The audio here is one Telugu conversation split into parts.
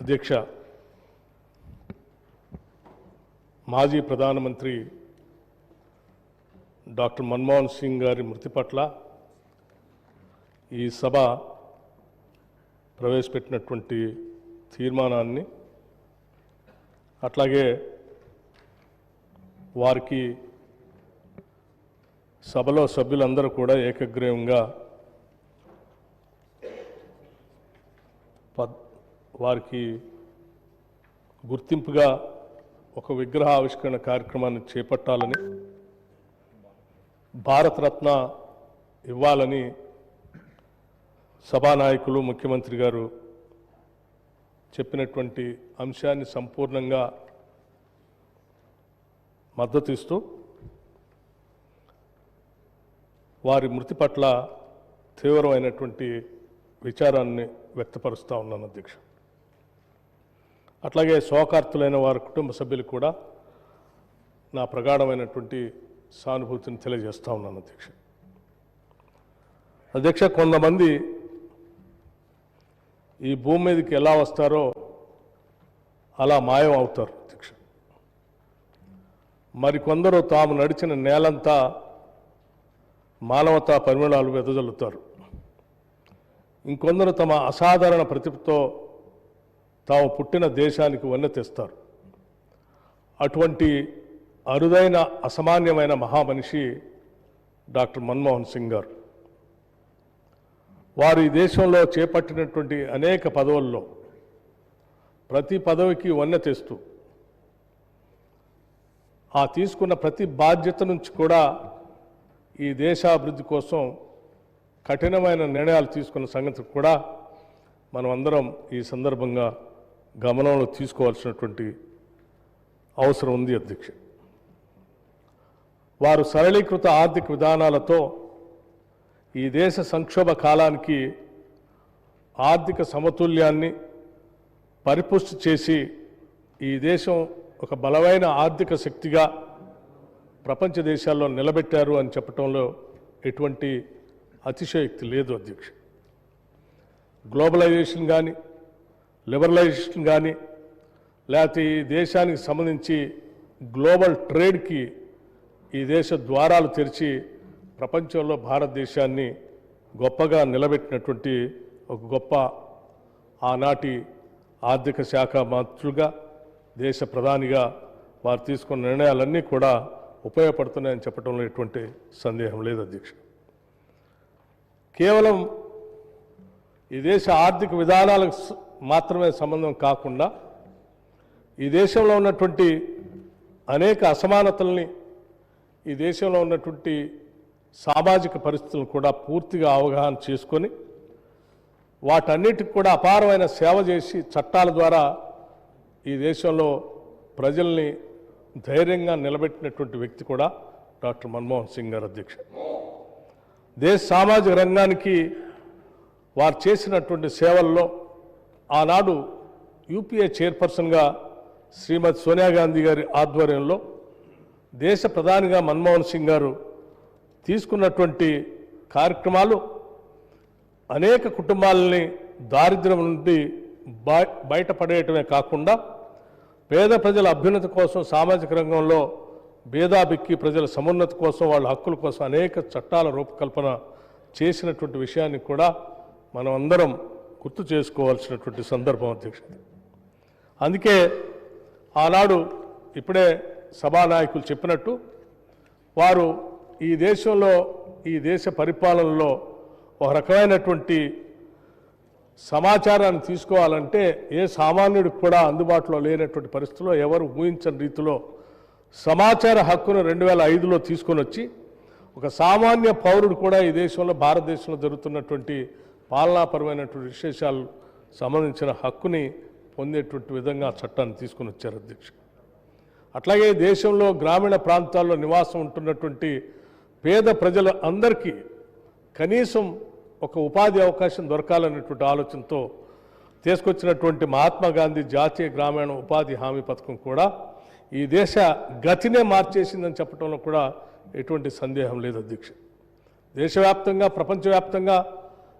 అధ్యక్ష మాజీ ప్రధానమంత్రి డాక్టర్ మన్మోహన్ సింగ్ గారి మృతి పట్ల ఈ సభ ప్రవేశపెట్టినటువంటి తీర్మానాన్ని అట్లాగే వారికి సభలో సభ్యులందరూ కూడా ఏకగ్రీవంగా పద్ వారికి గుర్తింపుగా ఒక విగ్రహ ఆవిష్కరణ కార్యక్రమాన్ని చేపట్టాలని భారతరత్న ఇవ్వాలని సభానాయకులు ముఖ్యమంత్రి గారు చెప్పినటువంటి అంశాన్ని సంపూర్ణంగా మద్దతు ఇస్తూ వారి మృతి పట్ల తీవ్రమైనటువంటి విచారాన్ని వ్యక్తపరుస్తూ ఉన్నాను అధ్యక్ష. అట్లాగే శోకార్తులైన వారి కుటుంబ సభ్యులు కూడా నా ప్రగాఢమైనటువంటి సానుభూతిని తెలియజేస్తూ ఉన్నాను అధ్యక్ష. అధ్యక్ష కొంతమంది ఈ భూమి మీదకి ఎలా వస్తారో అలా మాయం అవుతారు అధ్యక్ష. మరికొందరు తాము నడిచిన నేలంతా మానవతా పరిమళాలు వెదజల్లుతారు. ఇంకొందరు తమ అసాధారణ ప్రతిభతో తాము పుట్టిన దేశానికి వన్నె తెస్తారు. అటువంటి అరుదైన అసామాన్యమైన మహామనిషి డాక్టర్ మన్మోహన్ సింగ్ గారు. వారు ఈ దేశంలో చేపట్టినటువంటి అనేక పదవుల్లో ప్రతి పదవికి వన్నె తెస్తూ ఆ తీసుకున్న ప్రతి బాధ్యత నుంచి కూడా ఈ దేశాభివృద్ధి కోసం కఠినమైన నిర్ణయాలు తీసుకున్న సంగతి కూడా మనం అందరం ఈ సందర్భంగా గమనంలో తీసుకోవాల్సినటువంటి అవసరం ఉంది అధ్యక్ష. వారు సరళీకృత ఆర్థిక విధానాలతో ఈ దేశ సంక్షోభ కాలానికి ఆర్థిక సమతుల్యాన్ని పరిపుష్టి చేసి ఈ దేశం ఒక బలమైన ఆర్థిక శక్తిగా ప్రపంచ దేశాల్లో నిలబెట్టారు అని చెప్పడంలో ఎటువంటి అతిశయోక్తి లేదు అధ్యక్ష. గ్లోబలైజేషన్ కానీ లిబరలైజేషన్ కానీ లేకపోతే ఈ దేశానికి సంబంధించి గ్లోబల్ ట్రేడ్కి ఈ దేశ ద్వారాలు తెరిచి ప్రపంచంలో భారతదేశాన్ని గొప్పగా నిలబెట్టినటువంటి ఒక గొప్ప ఆనాటి ఆర్థిక శాఖ మంత్రులుగా దేశ ప్రధానిగా వారు తీసుకున్న నిర్ణయాలన్నీ కూడా ఉపయోగపడుతున్నాయని చెప్పడంలో ఎటువంటి సందేహం లేదు అధ్యక్ష. కేవలం ఈ దేశ ఆర్థిక విధానాలకు మాత్రమే సంబంధం కాకుండా ఈ దేశంలో ఉన్నటువంటి అనేక అసమానతల్ని ఈ దేశంలో ఉన్నటువంటి సామాజిక పరిస్థితులను కూడా పూర్తిగా అవగాహన చేసుకొని వాటన్నిటికి కూడా అపారమైన సేవ చేసి చట్టాల ద్వారా ఈ దేశంలో ప్రజల్ని ధైర్యంగా నిలబెట్టినటువంటి వ్యక్తి కూడా డాక్టర్ మన్మోహన్ సింగ్ గారు అధ్యక్ష. దేశ సామాజిక రంగానికి వారు చేసినటువంటి సేవల్లో ఆనాడు యూపీఏ చైర్పర్సన్గా శ్రీమతి సోనియా గాంధీ గారి ఆధ్వర్యంలో దేశ ప్రధానిగా మన్మోహన్ సింగ్ గారు తీసుకున్నటువంటి కార్యక్రమాలు అనేక కుటుంబాలని దారిద్ర్యం నుండి బయటపడేయటమే కాకుండా పేద ప్రజల అభ్యున్నతి కోసం సామాజిక రంగంలో భేదాభిక్కి ప్రజల సమున్నతి కోసం వాళ్ళ హక్కుల కోసం అనేక చట్టాల రూపకల్పన చేసినటువంటి విషయాన్ని కూడా మనం అందరం గుర్తు చేసుకోవాల్సినటువంటి సందర్భం అధ్యక్ష. అందుకే ఆనాడు ఇప్పుడే సభానాయకులు చెప్పినట్టు వారు ఈ దేశంలో ఈ దేశ పరిపాలనలో ఒక రకమైనటువంటి సమాచారాన్ని తీసుకోవాలంటే ఏ సామాన్యుడికి కూడా అందుబాటులో లేనటువంటి పరిస్థితుల్లో ఎవరు ఊహించని రీతిలో సమాచార హక్కును రెండు వేల ఐదులో తీసుకొని వచ్చి ఒక సామాన్య పౌరుడు కూడా ఈ దేశంలో భారతదేశంలో జరుగుతున్నటువంటి పాలనాపరమైనటువంటి విశేషాలు సంబంధించిన హక్కుని పొందేటువంటి విధంగా చట్టాన్ని తీసుకుని వచ్చారు అధ్యక్షుడు. అట్లాగే దేశంలో గ్రామీణ ప్రాంతాల్లో నివాసం ఉంటున్నటువంటి పేద ప్రజల అందరికీ కనీసం ఒక ఉపాధి అవకాశం దొరకాలనేటువంటి ఆలోచనతో తీసుకొచ్చినటువంటి మహాత్మా గాంధీ జాతీయ గ్రామీణ ఉపాధి హామీ పథకం కూడా ఈ దేశ గతినే మార్చేసిందని చెప్పడంలో కూడా ఎటువంటి సందేహం లేదు అధ్యక్ష దేశవ్యాప్తంగా ప్రపంచవ్యాప్తంగా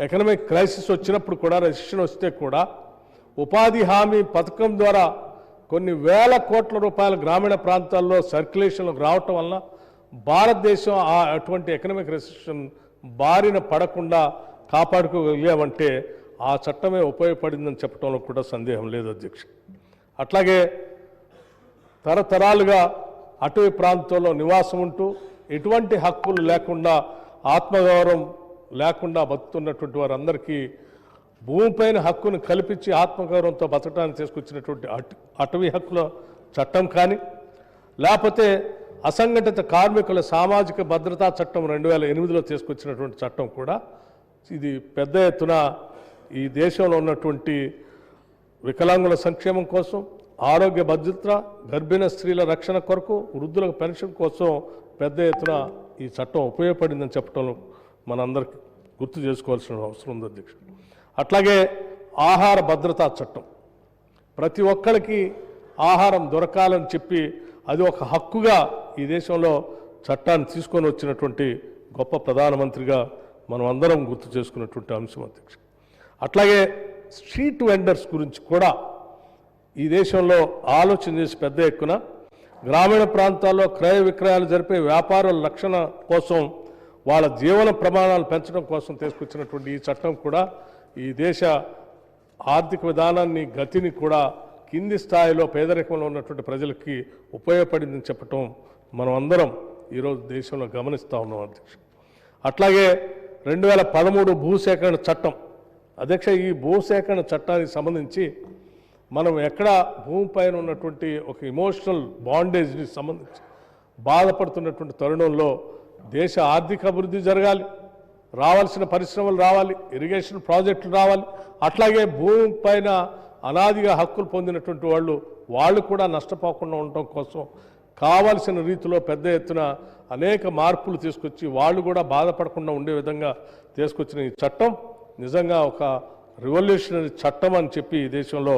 ఎకనామిక్ క్రైసిస్ వచ్చినప్పుడు కూడా రెసిషన్ వస్తే కూడా ఉపాధి హామీ పథకం ద్వారా కొన్ని వేల కోట్ల రూపాయల గ్రామీణ ప్రాంతాల్లో సర్క్యులేషన్లోకి రావటం వలన భారతదేశం ఆ అటువంటి ఎకనామిక్ రెసిషన్ బారిన పడకుండా కాపాడుకోగలిగామంటే ఆ చట్టమే ఉపయోగపడిందని చెప్పడంలో కూడా సందేహం లేదు అధ్యక్ష. అట్లాగే తరతరాలుగా అటవీ ప్రాంతంలో నివాసం ఉంటూ ఎటువంటి హక్కులు లేకుండా ఆత్మగౌరవం లేకుండా బతుకుతున్నటువంటి వారందరికీ భూమిపైన హక్కును కల్పించి ఆత్మగౌరవంతో బతకడానికి తీసుకొచ్చినటువంటి అట- అటవీ హక్కుల చట్టం కానీ లేకపోతే అసంఘటిత కార్మికుల సామాజిక భద్రతా చట్టం రెండు వేల ఎనిమిదిలో తీసుకొచ్చినటువంటి చట్టం కూడా ఇది పెద్ద ఎత్తున ఈ దేశంలో ఉన్నటువంటి వికలాంగుల సంక్షేమం కోసం ఆరోగ్య భద్రత గర్భిణ స్త్రీల రక్షణ కొరకు వృద్ధులకు పెన్షన్ కోసం పెద్ద ఎత్తున ఈ చట్టం ఉపయోగపడిందని చెప్పడంలో మనందరికీ గుర్తు చేసుకోవాల్సిన అవసరం ఉంది అధ్యక్షుడు. అట్లాగే ఆహార భద్రతా చట్టం. ప్రతి ఒక్కరికి ఆహారం దొరకాలని చెప్పి అది ఒక హక్కుగా ఈ దేశంలో చట్టాన్ని తీసుకొని వచ్చినటువంటి గొప్ప ప్రధానమంత్రిగా మనం అందరం గుర్తు చేసుకున్నటువంటి అంశం అధ్యక్ష అట్లాగే స్ట్రీట్ వెండర్స్ గురించి కూడా ఈ దేశంలో ఆలోచన చేసి పెద్ద ఎక్కున గ్రామీణ ప్రాంతాల్లో క్రయ విక్రయాలు జరిపే వ్యాపారుల రక్షణ కోసం వాళ్ళ జీవన ప్రమాణాలు పెంచడం కోసం తీసుకొచ్చినటువంటి ఈ చట్టం కూడా ఈ దేశ ఆర్థిక విధానాన్ని గతిని కూడా కింది స్థాయిలో పేదరికంలో ఉన్నటువంటి ప్రజలకి ఉపయోగపడిందని చెప్పటం మనం అందరం ఈరోజు దేశంలో గమనిస్తూ ఉన్నాం అధ్యక్ష. అట్లాగే రెండు వేల పదమూడు భూసేకరణ చట్టం అధ్యక్ష ఈ భూసేకరణ చట్టానికి సంబంధించి మనం ఎక్కడ భూమిపైన ఉన్నటువంటి ఒక ఇమోషనల్ బాండేజ్ని సంబంధించి బాధపడుతున్నటువంటి తరుణంలో దేశ ఆర్థిక అభివృద్ధి జరగాలి రావాల్సిన పరిశ్రమలు రావాలి ఇరిగేషన్ ప్రాజెక్టులు రావాలి. అట్లాగే భూమి పైన అనాదిగా హక్కులు పొందినటువంటి వాళ్ళు వాళ్ళు కూడా నష్టపోకుండా ఉండటం కోసం కావాల్సిన రీతిలో పెద్ద ఎత్తున అనేక మార్పులు తీసుకొచ్చి వాళ్ళు కూడా బాధపడకుండా ఉండే విధంగా తీసుకొచ్చిన ఈ చట్టం నిజంగా ఒక రివల్యూషనరీ చట్టం అని చెప్పి ఈ దేశంలో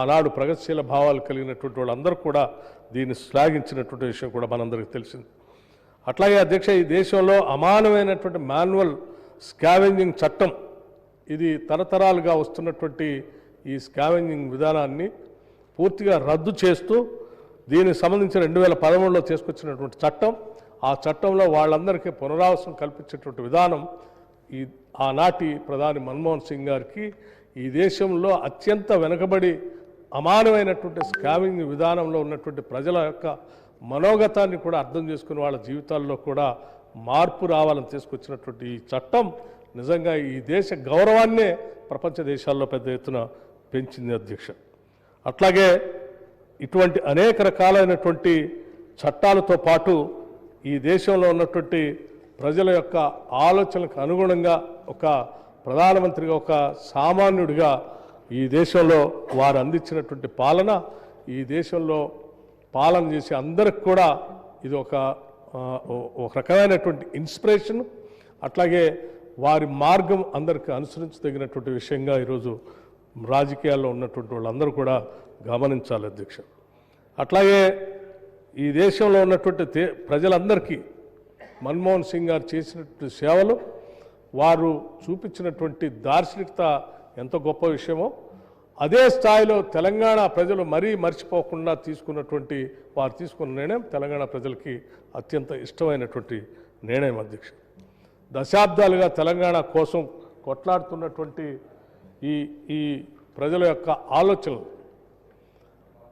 ఆనాడు ప్రగతిశీల భావాలు కలిగినటువంటి వాళ్ళందరూ కూడా దీన్ని శ్లాఘించినటువంటి విషయం కూడా మనందరికీ తెలిసింది. అట్లాగే అధ్యక్ష ఈ దేశంలో అమానమైనటువంటి మాన్యువల్ స్కావెంజింగ్ చట్టం ఇది తరతరాలుగా వస్తున్నటువంటి ఈ స్కావెంజింగ్ విధానాన్ని పూర్తిగా రద్దు చేస్తూ దీనికి సంబంధించి రెండు వేల పదమూడులో తీసుకొచ్చినటువంటి చట్టం ఆ చట్టంలో వాళ్ళందరికీ పునరావాసం కల్పించేటువంటి విధానం ఈ ఆనాటి ప్రధాని మన్మోహన్ సింగ్ గారికి ఈ దేశంలో అత్యంత వెనుకబడి అమానమైనటువంటి స్కామింగ్ విధానంలో ఉన్నటువంటి ప్రజల యొక్క మనోగతాన్ని కూడా అర్థం చేసుకుని వాళ్ళ జీవితాల్లో కూడా మార్పు రావాలని తీసుకొచ్చినటువంటి ఈ చట్టం నిజంగా ఈ దేశ గౌరవాన్నే ప్రపంచ దేశాల్లో పెద్ద ఎత్తున పెంచింది అధ్యక్ష. అట్లాగే ఇటువంటి అనేక రకాలైనటువంటి చట్టాలతో పాటు ఈ దేశంలో ఉన్నటువంటి ప్రజల యొక్క ఆలోచనలకు అనుగుణంగా ఒక ప్రధానమంత్రిగా ఒక సామాన్యుడిగా ఈ దేశంలో వారు అందించినటువంటి పాలన ఈ దేశంలో పాలన చేసే అందరికి కూడా ఇది ఒక ఒక రకమైనటువంటి ఇన్స్పిరేషన్ అట్లాగే వారి మార్గం అందరికి అనుసరించదగినటువంటి విషయంగా ఈరోజు రాజకీయాల్లో ఉన్నటువంటి వాళ్ళందరూ కూడా గమనించాలి అధ్యక్ష. అట్లాగే ఈ దేశంలో ఉన్నటువంటి ప్రజలందరికీ మన్మోహన్ సింగ్ గారు చేసినటువంటి సేవలు వారు చూపించినటువంటి దార్శనికత ఎంత గొప్ప విషయమో అదే స్థాయిలో తెలంగాణ ప్రజలు మరీ మర్చిపోకుండా తీసుకున్నటువంటి వారు తీసుకున్న నిర్ణయం తెలంగాణ ప్రజలకి అత్యంత ఇష్టమైనటువంటి నిర్ణయం అధ్యక్ష. దశాబ్దాలుగా తెలంగాణ కోసం కొట్లాడుతున్నటువంటి ఈ ఈ ప్రజల యొక్క ఆలోచనలు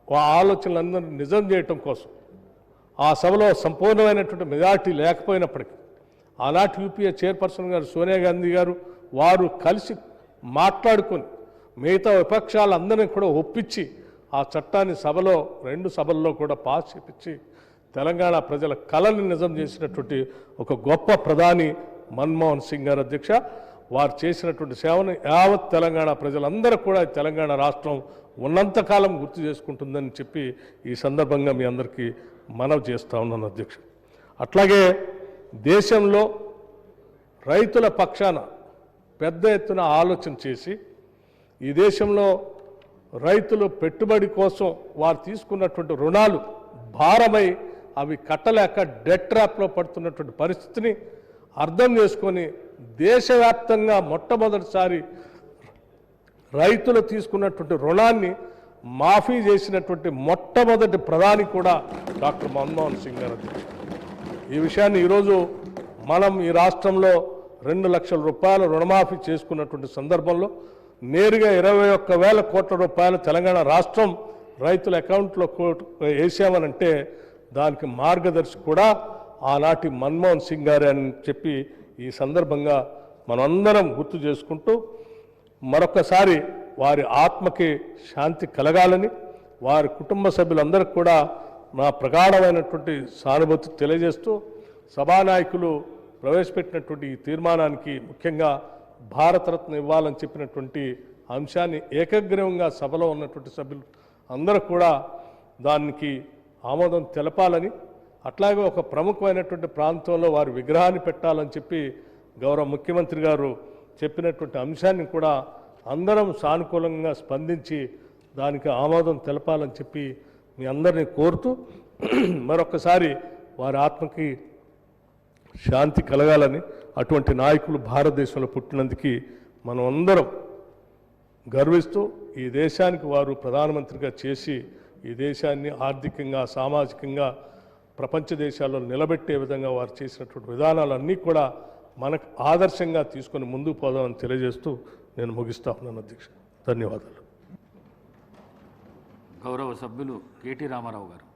ఆ ఆలోచనలందరినీ నిజం చేయటం కోసం ఆ సభలో సంపూర్ణమైనటువంటి మెజార్టీ లేకపోయినప్పటికీ ఆనాటి యూపీఏ చైర్పర్సన్ గారు సోనియా గాంధీ గారు వారు కలిసి మాట్లాడుకొని మిగతా విపక్షాలందరినీ కూడా ఒప్పించి ఆ చట్టాన్ని సభలో రెండు సభల్లో కూడా పాస్ చేపించి తెలంగాణ ప్రజల కళని నిజం చేసినటువంటి ఒక గొప్ప ప్రధాని మన్మోహన్ సింగ్ గారు అధ్యక్ష వారు చేసినటువంటి సేవను యావత్ తెలంగాణ ప్రజలందరూ కూడా తెలంగాణ రాష్ట్రం ఉన్నంతకాలం గుర్తు చేసుకుంటుందని చెప్పి ఈ సందర్భంగా మీ అందరికీ మనవి చేస్తా ఉన్నాను అధ్యక్ష. అట్లాగే దేశంలో రైతుల పక్షాన పెద్ద ఎత్తున ఆలోచన చేసి ఈ దేశంలో రైతులు పెట్టుబడి కోసం వారు తీసుకున్నటువంటి రుణాలు భారమై అవి కట్టలేక డెట్ ట్రాప్లో పడుతున్నటువంటి పరిస్థితిని అర్థం చేసుకొని దేశవ్యాప్తంగా మొట్టమొదటిసారి రైతులు తీసుకున్నటువంటి రుణాన్ని మాఫీ చేసినటువంటి మొట్టమొదటి ప్రధాని కూడా డాక్టర్ మన్మోహన్ సింగ్ గారు. ఈ విషయాన్ని ఈరోజు మనం ఈ రాష్ట్రంలో రెండు లక్షల రూపాయల రుణమాఫీ చేసుకున్నటువంటి సందర్భంలో నేరుగా ఇరవై ఒక్క వేల కోట్ల రూపాయలు తెలంగాణ రాష్ట్రం రైతుల అకౌంట్లో కోట్ వేసామనంటే దానికి మార్గదర్శి కూడా ఆనాటి మన్మోహన్ సింగ్ గారే అని చెప్పి ఈ సందర్భంగా మనందరం గుర్తు చేసుకుంటూ మరొకసారి వారి ఆత్మకి శాంతి కలగాలని వారి కుటుంబ సభ్యులందరికీ కూడా నా ప్రగాఢమైనటువంటి సానుభూతి తెలియజేస్తూ సభానాయకులు ప్రవేశపెట్టినటువంటి ఈ తీర్మానానికి ముఖ్యంగా భారతరత్న ఇవ్వాలని చెప్పినటువంటి అంశాన్ని ఏకగ్రీవంగా సభలో ఉన్నటువంటి సభ్యులు అందరూ కూడా దానికి ఆమోదం తెలపాలని అట్లాగే ఒక ప్రముఖమైనటువంటి ప్రాంతంలో వారి విగ్రహాన్ని పెట్టాలని చెప్పి గౌరవ ముఖ్యమంత్రి గారు చెప్పినటువంటి అంశాన్ని కూడా అందరం సానుకూలంగా స్పందించి దానికి ఆమోదం తెలపాలని చెప్పి మీ అందరినీ కోరుతూ మరొకసారి వారి ఆత్మకి శాంతి కలగాలని అటువంటి నాయకులు భారతదేశంలో పుట్టినందుకు మనం అందరం గర్విస్తూ ఈ దేశానికి వారు ప్రధానమంత్రిగా చేసి ఈ దేశాన్ని ఆర్థికంగా సామాజికంగా ప్రపంచ దేశాల్లో నిలబెట్టే విధంగా వారు చేసినటువంటి విధానాలన్నీ కూడా మనకు ఆదర్శంగా తీసుకొని ముందుకు పోదామని తెలియజేస్తూ నేను ముగిస్తా ఉన్నాను అధ్యక్ష. ధన్యవాదాలు. గౌరవ సభ్యులు కేటీ రామారావు గారు.